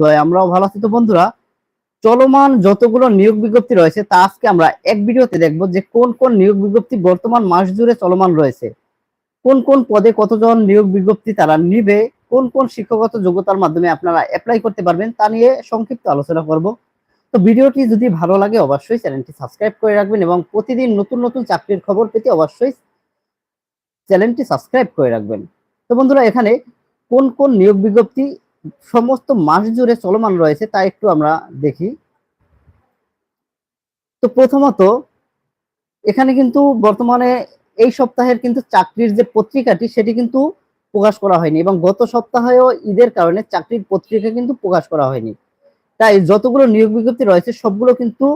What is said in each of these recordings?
দয় আমরাও ভালো আছি। তো বন্ধুরা, চলমান যতগুলো নিয়োগ বিজ্ঞপ্তি রয়েছে, তা আজকে আমরা এক ভিডিওতে দেখব যে কোন কোন নিয়োগ বিজ্ঞপ্তি বর্তমান মাস জুড়ে চলমান রয়েছে। কোন কোন পদে কতজন নিয়োগ বিজ্ঞপ্তি তারা নিবে, কোন কোন শিক্ষাগত যোগ্যতার মাধ্যমে আপনারা অ্যাপ্লাই করতে পারবেন, তা নিয়ে সংক্ষিপ্ত আলোচনা করব। তো ভিডিওটি যদি ভালো লাগে, অবশ্যই চ্যানেলটি সাবস্ক্রাইব করে রাখবেন এবং প্রতিদিন নতুন নতুন চাকরির খবর পেতে অবশ্যই চ্যানেলটি সাবস্ক্রাইব করে রাখবেন। তো বন্ধুরা, এখানে কোন কোন নিয়োগ বিজ্ঞপ্তি সমস্ত মাস জুড়ে চলমান রয়েছে, তা একটু আমরা দেখি। তো প্রথমত, এখানে কিন্তু বর্তমানে এই সপ্তাহের কিন্তু চাকরির যে পত্রিকাটি, সেটি কিন্তু প্রকাশ করা হয়নি এবং গত সপ্তাহেও ঈদের কারণে চাকরির পত্রিকা কিন্তু প্রকাশ করা হয়নি। তাই যতগুলো নিয়োগ বিজ্ঞপ্তি রয়েছে, সবগুলো কিন্তু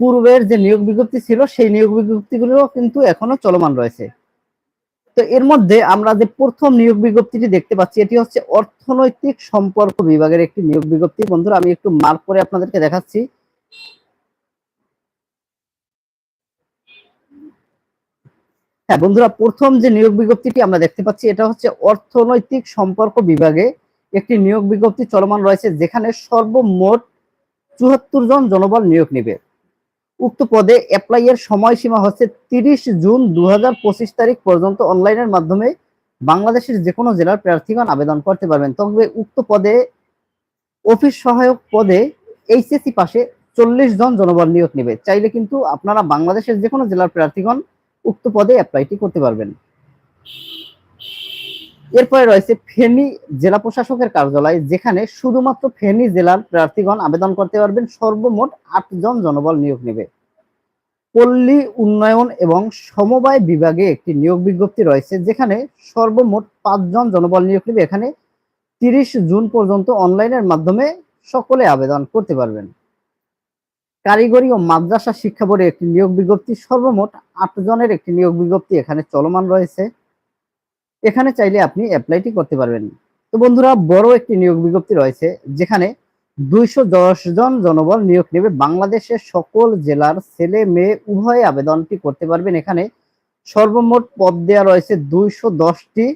পূর্বের যে নিয়োগ বিজ্ঞপ্তি ছিল, সেই নিয়োগ বিজ্ঞপ্তিগুলো কিন্তু এখনও চলমান রয়েছে। তো এর মধ্যে আমরা যে প্রথম নিয়োগ বিজ্ঞপ্তিটি দেখতে পাচ্ছি, এটি হচ্ছে অর্থনৈতিক সম্পর্ক বিভাগের একটি নিয়োগ বিজ্ঞপ্তি। বন্ধুরা, আমি একটু মার্ক করে আপনাদেরকে দেখাচ্ছি। হ্যাঁ বন্ধুরা, প্রথম যে নিয়োগ বিজ্ঞপ্তিটি আমরা দেখতে পাচ্ছি, এটা হচ্ছে অর্থনৈতিক সম্পর্ক বিভাগে একটি নিয়োগ বিজ্ঞপ্তি চলমান রয়েছে, যেখানে সর্বমোট চুয়াত্তর জন জনবল নিয়োগ নিবে। উক্ত পদে অ্যাপ্লাই এর সময়সীমা হচ্ছে তিরিশ জুন দু হাজার পঁচিশ তারিখ পর্যন্ত অনলাইনের মাধ্যমে বাংলাদেশের যে কোনো জেলার প্রার্থীগণ আবেদন করতে পারবেন। তবে উক্ত পদে অফিস সহায়ক পদে এইচএসসি পাশে চল্লিশ জন জনবল নিয়োগ নেবে। চাইলে কিন্তু আপনারা বাংলাদেশের যে কোনো জেলার প্রার্থীগণ উক্ত পদে অ্যাপ্লাইটি করতে পারবেন। এরপরে রয়েছে ফেনী জেলা প্রশাসকের কার্যালয়, যেখানে শুধুমাত্র ফেনী জেলার প্রার্থীগণ আবেদন করতে পারবেন। সর্বমোট আটজন জনবল নিয়োগ নেবে। পল্লী উন্নয়ন এবং সমবায় বিভাগে একটি নিয়োগ বিজ্ঞপ্তি রয়েছে, যেখানে সর্বমোট পাঁচজন জনবল নিয়োগ নেবে। এখানে তিরিশ জুন পর্যন্ত অনলাইনের মাধ্যমে সকলে আবেদন করতে পারবেন। কারিগরি ও মাদ্রাসা শিক্ষা বোর্ডে একটি নিয়োগ বিজ্ঞপ্তি। সর্বমোট আট জনের একটি নিয়োগ বিজ্ঞপ্তি এখানে চলমান রয়েছে। এখানে চাইলে আপনি অ্যাপ্লাইটি করতে পারবেন। তো বন্ধুরা, বড় একটি নিয়োগ বিজ্ঞপ্তি রয়েছে, যেখানে দুইশো দশ জন জনবল নিয়োগ নেবে বাংলাদেশের সকল জেলার ছেলে মেয়ে, উভয়ে আবেদনটি করতে পারবেন। এখানে সর্বমোট পদ দেওয়া রয়েছে দুইশো দশটি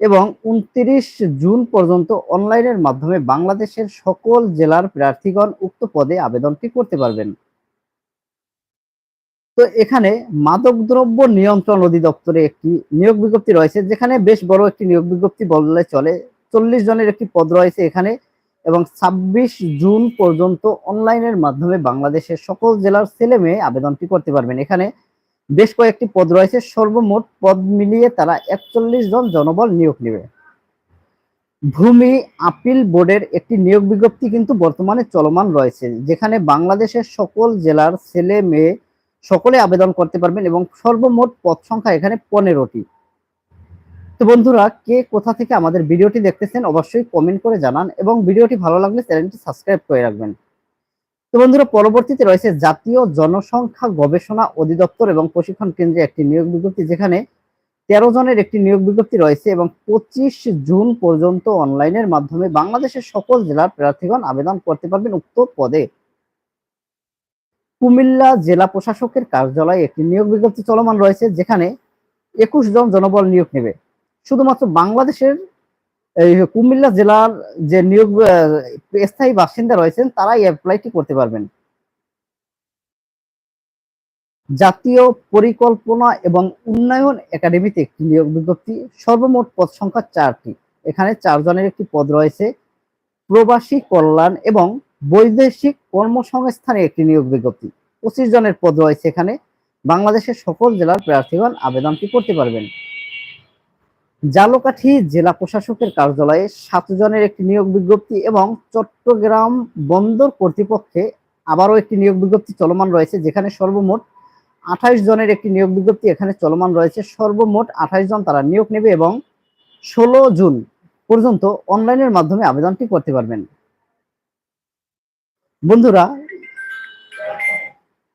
এবং উনত্রিশ জুন পর্যন্ত অনলাইনের মাধ্যমে বাংলাদেশের সকল জেলার প্রার্থীগণ উক্ত পদে আবেদনটি করতে পারবেন। তো এখানে মাদকদ্রব্য নিয়ন্ত্রণ অধিদপ্তরে একটি নিয়োগ বিজ্ঞপ্তি রয়েছে, যেখানে বেশ বড় একটি নিয়োগ বিজ্ঞপ্তি বললে চলে। চল্লিশ জনের একটি পদ রয়েছে এখানে এবং ছাব্বিশ জুন পর্যন্ত অনলাইনের মাধ্যমে বাংলাদেশের সকল জেলার ছেলে মেয়ে আবেদনটি করতে পারবেন। এখানে বেশ কয়েকটি পদ রয়েছে, সর্বমোট পদ মিলিয়ে তারা একচল্লিশ জন জনবল নিয়োগ নেবে। ভূমি আপিল বোর্ডের একটি নিয়োগ বিজ্ঞপ্তি কিন্তু বর্তমানে চলমান রয়েছে, যেখানে বাংলাদেশের সকল জেলার ছেলে মেয়ে সকলে আবেদন করতে পারবেন এবং সর্বমোট পদ সংখ্যা এখানে পনেরোটি। তো বন্ধুরা, কে কোথা থেকে আমাদের ভিডিওটি দেখতেছেন অবশ্যই কমেন্ট করে জানান এবং ভিডিওটি ভালো লাগলে চ্যানেলটি সাবস্ক্রাইব করে রাখবেন। তো বন্ধুরা, পরবর্তীতে রয়েছে জাতীয় জনসংখ্যা গবেষণা অধিদপ্তর এবং প্রশিক্ষণ কেন্দ্রে একটি নিয়োগ বিজ্ঞপ্তি, যেখানে তেরো জনের একটি নিয়োগ বিজ্ঞপ্তি রয়েছে এবং পঁচিশ জুন পর্যন্ত অনলাইনের মাধ্যমে বাংলাদেশের সকল জেলার প্রার্থীগণ আবেদন করতে পারবেন উক্ত পদে। কুমিল্লা জেলা প্রশাসকের কার্যালয়ে একটি নিয়োগ বিজ্ঞপ্তি চলমান রয়েছে, যেখানে একুশ জন জনবল নিয়োগ নেবে। শুধুমাত্র বাংলাদেশের কুমিল্লা জেলার যে নিয়োগ স্থায়ী বাসিন্দা রয়েছেন, তারাই অ্যাপ্লাইটি করতে পারবেন। জাতীয় পরিকল্পনা এবং উন্নয়ন একাডেমিতে একটি নিয়োগ বিজ্ঞপ্তি, সর্বমোট পদ সংখ্যা চারটি। এখানে চারজনের একটি পদ রয়েছে, প্রবাসী কল্যাণ এবং বৈদেশিক কর্মসংস্থানে একটি নিয়োগ বিজ্ঞপ্তি। পঁচিশ জনের পদ রয়েছে এখানে বাংলাদেশের সকল জেলার প্রার্থীগণ আবেদনটি করতে পারবেন। জালকাঠি জেলা প্রশাসকের কার্যালয়ে সাত জনের একটি নিয়োগ বিজ্ঞপ্তি এবং চট্টগ্রাম বন্দর কর্তৃপক্ষে আবারও একটি নিয়োগ বিজ্ঞপ্তি চলমান রয়েছে, যেখানে সর্বমোট আঠাইশ জনের একটি নিয়োগ বিজ্ঞপ্তি এখানে চলমান রয়েছে। সর্বমোট আঠাইশ জন তারা নিয়োগ নেবে এবং ষোলো জুন পর্যন্ত অনলাইনের মাধ্যমে আবেদনটি করতে পারবেন। বন্ধুরা,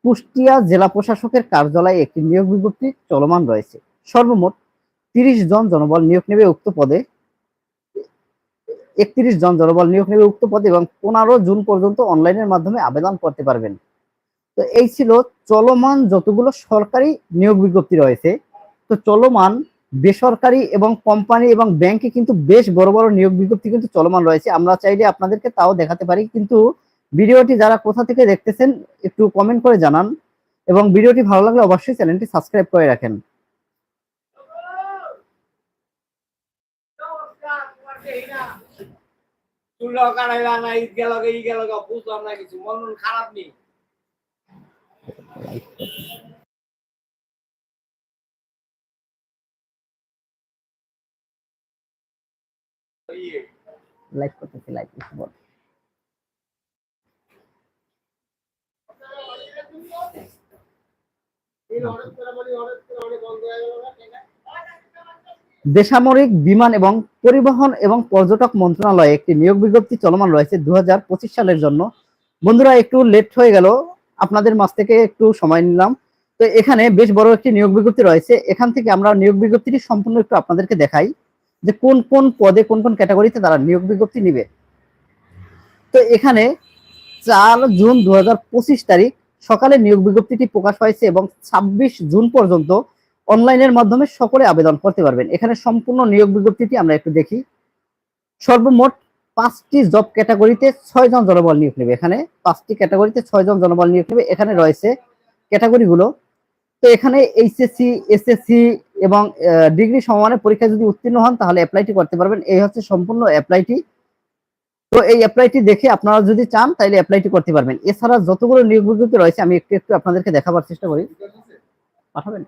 কুষ্টিয়া জেলা প্রশাসকের কার্যালয়ে একটি নিয়োগ বিজ্ঞপ্তি চলমান রয়েছে। সর্বমোট তিরিশ জন জনবল নিয়োগ নেবে উক্ত পদে। একত্রিশ জন জনবল নিয়োগ নেবে উক্ত পদে এবং পনেরো জুন পর্যন্ত অনলাইনের মাধ্যমে আবেদন করতে পারবেন। তো এই ছিল চলমান যতগুলো সরকারি নিয়োগ বিজ্ঞপ্তি রয়েছে। তো চলমান বেসরকারি এবং কোম্পানি এবং ব্যাংকে কিন্তু বেশ বড় বড় নিয়োগ বিজ্ঞপ্তি কিন্তু চলমান রয়েছে। আমরা চাইলে আপনাদেরকে তাও দেখাতে পারি, কিন্তু ভিডিওটি যারা কোথা থেকে দেখতেছেন, একটু কমেন্ট করে জানান এবং ভিডিওটি ভালো লাগলে অবশ্যই চ্যানেলটি সাবস্ক্রাইব করে রাখেন। খারাপ নেই লাইক করতেছি লাইক বল এই অনেক করে বলি অনেক করে অনেক বন্ধ হয়ে গেল না ঠিক আছে বেসামরিক বিমান এবং পরিবহন এবং পর্যটক মন্ত্রণালয়ে একটি নিয়োগ বিজ্ঞপ্তি চলমান রয়েছে দু সালের জন্য। বন্ধুরা, একটু লেট হয়ে গেল, আপনাদের মাঝ থেকে একটু সময় নিলাম। তো এখানে বেশ বড় একটি নিয়োগ বিজ্ঞপ্তি রয়েছে। এখান থেকে আমরা নিয়োগ বিজ্ঞপ্তিটি সম্পূর্ণ একটু আপনাদেরকে দেখাই যে কোন কোন পদে, কোন কোন ক্যাটাগরিতে তারা নিয়োগ বিজ্ঞপ্তি নিবে। তো এখানে চার জুন দু হাজার পঁচিশ তারিখ সকালে নিয়োগ বিজ্ঞপ্তিটি প্রকাশ হয়েছে এবং ছাব্বিশ জুন পর্যন্ত অনলাইনের মাধ্যমে সকলে আবেদন করতে পারবেন। এখানে সম্পূর্ণ নিয়োগ বিজ্ঞপ্তিটি আমরা একটু দেখি। সর্বমোট পাঁচটি জব ক্যাটাগরিতে ছয় জন জনবল নিয়োগ নেবে এখানে। পাঁচটি ক্যাটাগরিতে ছয় জন জনবল নিয়োগ নেবে। এখানে রয়েছে ক্যাটাগরিগুলো। তো এখানে এইচএসসি, এসএসসি এবং ডিগ্রি সমমানের পরীক্ষায় যদি উত্তীর্ণ হন তাহলে অ্যাপ্লাইটি করতে পারবেন। এই হচ্ছে সম্পূর্ণ অ্যাপ্লাইটি তো এই অ্যাপ্লাইটি দেখে আপনারা যদি চান তাহলে অ্যাপ্লাইটি করতে পারবেন। এছাড়া যতগুলো নিয়োগ বিজ্ঞপ্তি রয়েছে, আমি একটু একটু আপনাদেরকে দেখাবার চেষ্টা করি। পাঠাবেন?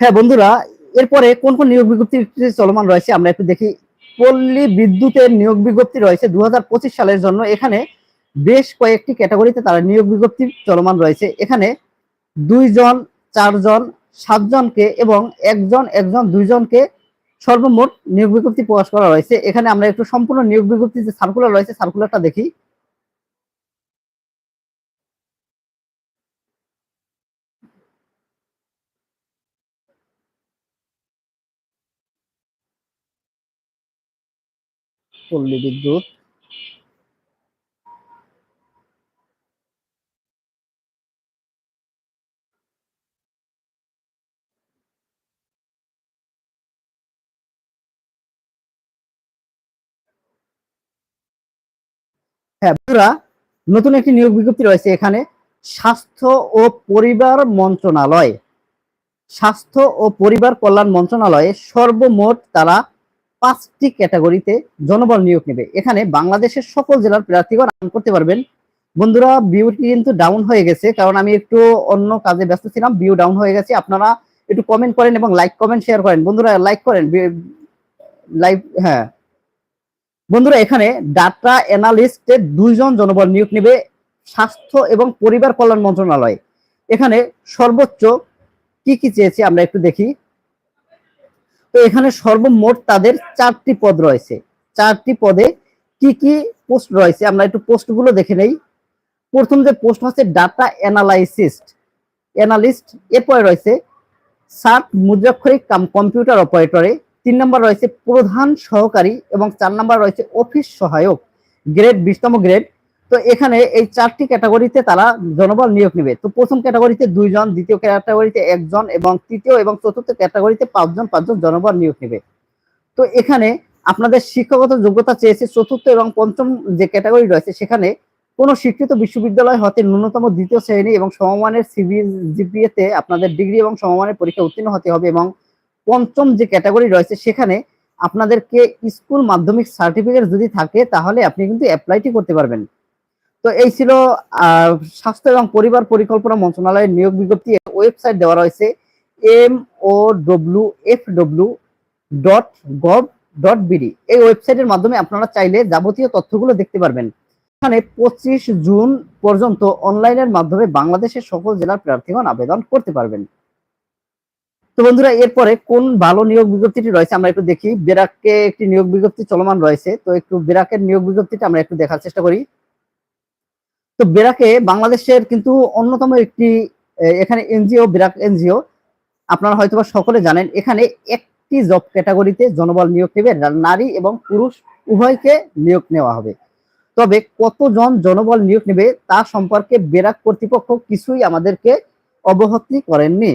হ্যাঁ বন্ধুরা, এরপরে কোন কোন নিয়োগ বিজ্ঞপ্তি চলমান রয়েছে আমরা একটু দেখি। পল্লী বিদ্যুতের নিয়োগ বিজ্ঞপ্তি রয়েছে দু হাজার পঁচিশ সালের জন্য। এখানে বেশ কয়েকটি ক্যাটাগরিতে তারা নিয়োগ বিজ্ঞপ্তি চলমান রয়েছে। এখানে দুইজন, চারজন, সাতজনকে এবং একজন একজন, দুইজনকে সর্বমোট নিয়োগ বিজ্ঞপ্তি প্রকাশ করা রয়েছে। এখানে আমরা একটু সম্পূর্ণ নিয়োগ বিজ্ঞপ্তি যে সার্কুলার রয়েছে সার্কুলারটা দেখি। পল্লী বিদ্যুৎ। হ্যাঁ নতুন একটি নিয়োগ বিজ্ঞপ্তি রয়েছে এখানে। স্বাস্থ্য ও পরিবার মন্ত্রণালয়। স্বাস্থ্য ও পরিবার কল্যাণ মন্ত্রণালয়ে সর্বমোট তারা পাঁচটি ক্যাটাগরিতে জনবল নিয়োগ নেবে। এখানে বাংলাদেশের সকল জেলার প্রার্থীগণ আবেদন করতে পারবেন। বন্ধুরা বিউটি কিন্তু ডাউন হয়ে গেছে, কারণ আমি একটু অন্য কাজে ব্যস্ত ছিলাম ভিউ ডাউন হয়ে গেছে। আপনারা একটু কমেন্ট করেন এবং লাইক কমেন্ট শেয়ার করেন। বন্ধুরা লাইক করেন লাইভ হ্যাঁ। বন্ধুরা, এখানে ডাটা অ্যানালিস্টের দুইজন জনবল নিয়োগ নেবে, স্বাস্থ্য এবং পরিবার কল্যাণ মন্ত্রণালয়। এখানে সর্বোচ্চ কি কি চেয়েছে আমরা একটু দেখি। তো এখানে সর্বমোট তাদের চারটি পদ রয়েছে। চারটি পদে কি কি পোস্ট রয়েছে? আমরা একটু পোস্টগুলো দেখে নেই। প্রথম যে পোস্ট হচ্ছে ডাটা অ্যানালাইসিস্ট। অ্যানালিস্ট, এরপরে রয়েছে সাত মুদ্রাক্ষরিক কাম কম্পিউটার অপারেটরে। তিন নম্বর রয়েছে প্রধান সহকারী এবং চার নম্বর রয়েছে অফিস সহায়ক। গ্রেড, বিশতম গ্রেড। তো এখানে এই চারটি ক্যাটাগরিতে তারা জনবল নিয়োগ নেবে। তো প্রথম ক্যাটাগরিতে দুইজন, দ্বিতীয় ক্যাটাগরিতে একজন এবং তৃতীয় এবং চতুর্থ ক্যাটাগরিতে পাঁচজন পাঁচজন জনবল নিয়োগ নেবে। তো এখানে আপনাদের শিক্ষাগত যোগ্যতা চেয়েছে চতুর্থ এবং পঞ্চম যে ক্যাটাগরি রয়েছে, সেখানে কোন স্বীকৃত বিশ্ববিদ্যালয় হতে ন্যূনতম দ্বিতীয় শ্রেণি এবং সমমানের সিবিজিপিএ তে আপনাদের ডিগ্রি এবং সমমানের পরীক্ষা উত্তীর্ণ হতে হবে এবং পঞ্চম যে ক্যাটাগরি রয়েছে, সেখানে আপনাদেরকে স্কুল মাধ্যমিক সার্টিফিকেট যদি থাকে, তাহলে আপনি কিন্তু অ্যাপ্লাইটি করতে পারবেন। তো এই ছিল স্বাস্থ্য এবং পরিবার পরিকল্পনা মন্ত্রণালয়ের নিয়োগ বিজ্ঞপ্তি। ওয়েবসাইট দেওয়া রয়েছে M O W F W dot gov dot BD এই ওয়েবসাইটের মাধ্যমে আপনারা চাইলে যাবতীয় তথ্যগুলো দেখতে পারবেন। এখানে পঁচিশ জুন পর্যন্ত অনলাইনের মাধ্যমে বাংলাদেশের সকল জেলার প্রার্থীগণ আবেদন করতে পারবেন। তো বন্ধুরা, এরপরে কোন ভালো নিয়োগ বিজ্ঞপ্তিটি রয়েছে আমরা একটু দেখি। বেরাককে একটি নিয়োগ বিজ্ঞপ্তি চলমান রয়েছে, তো একটু বেরাকের নিয়োগ বিজ্ঞপ্তিটা আমরা একটু দেখার চেষ্টা করি। তো বেরাকে বাংলাদেশের কিন্তু অন্যতম একটি এখানে এনজিও, বেরাক এনজিও, আপনারা হয়তোবা সকলে জানেন, এখানে একটি জব ক্যাটাগরিতে জনবল নিয়োগ নেবে নারী এবং পুরুষ, উভয়কে নিয়োগ নেওয়া হবে। তবে কতজন জনবল নিয়োগ নেবে তা সম্পর্কে বেরাক কর্তৃপক্ষ কিছুই আমাদেরকে অবহতি করেননি।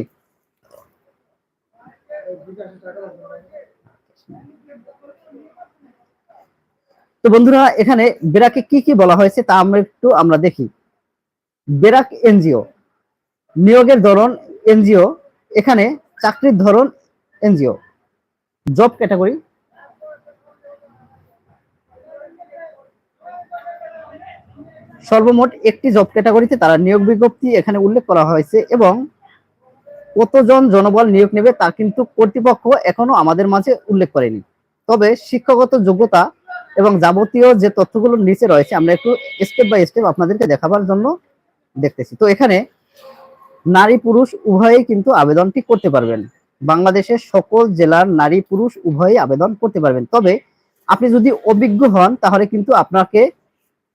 তো বন্ধুরা, এখানে বেরাকে কি কি বলা হয়েছে তা আমরা একটু, আমরা দেখি। বেরাক এনজিও, নিয়োগের ধরন এনজিও, এখানে চাকরির ধরন এনজিও, জব ক্যাটাগরি। সর্বমোট একটি জব ক্যাটাগরিতে তারা নিয়োগ বিজ্ঞপ্তি এখানে উল্লেখ করা হয়েছে এবং কতজন জনবল নিয়োগ নেবে তা কিন্তু কর্তৃপক্ষ এখনও আমাদের মাঝে উল্লেখ করেনি। তবে শিক্ষাগত যোগ্যতা এবং যাবতীয় যে তথ্যগুলো নিচে রয়েছে, আমরা একটু স্টেপ বাই স্টেপ আপনাদেরকে দেখাবার জন্য দেখতেছি। তো এখানে নারী পুরুষ উভয়েই কিন্তু আবেদনটি করতে পারবেন। বাংলাদেশের সকল জেলার নারী পুরুষ উভয়ই আবেদন করতে পারবেন। তবে আপনি যদি অভিজ্ঞ হন, তাহলে কিন্তু আপনাকে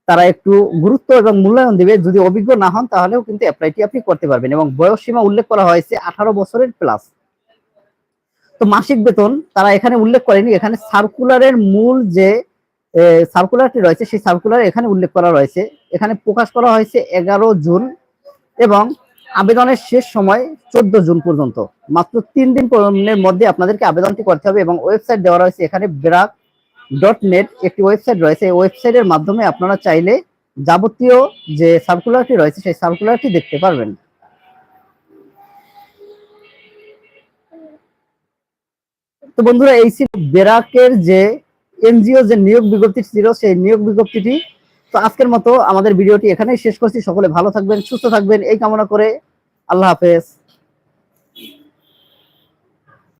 তারা একটু গুরুত্ব এবং মূল্যায়ন দিবে। যদি অভিজ্ঞ না হন, তাহলেও কিন্তু অ্যাপ্লাইটি আপনি করতে পারবেন এবং বয়স সীমা উল্লেখ করা হয়েছে আঠারো বছরের প্লাস তো মাসিক বেতন তারা এখানে উল্লেখ করেনি। এখানে সার্কুলারের মূল যে সার্কুলারটি রয়েছে, সেই সার্কুলার এখানে উল্লেখ করা রয়েছে। এখানে প্রকাশ করা হয়েছে এগারো জুন এবং আবেদনের শেষ সময় চোদ্দ জুন পর্যন্ত। মাত্র তিন দিন পর- মধ্যে আপনাদেরকে আবেদনটি করতে হবে এবং ওয়েবসাইট দেওয়া রয়েছে এখানে ব্রাক ডট নেট একটি ওয়েবসাইট রয়েছে। এই ওয়েবসাইটের মাধ্যমে আপনারা চাইলে যাবতীয় যে সার্কুলারটি রয়েছে, সেই সার্কুলারটি দেখতে পারবেন। তো বন্ধুরা, এই ছিল বেরাকের যে এনজিও যে নিয়োগ বিজ্ঞপ্তি ছিল, সেই নিয়োগ বিজ্ঞপ্তিটি তো আজকের মতো আমাদের ভিডিওটি এখানেই শেষ করছি। সকলে ভালো থাকবেন, সুস্থ থাকবেন, এই কামনা করে আল্লাহ হাফেজ।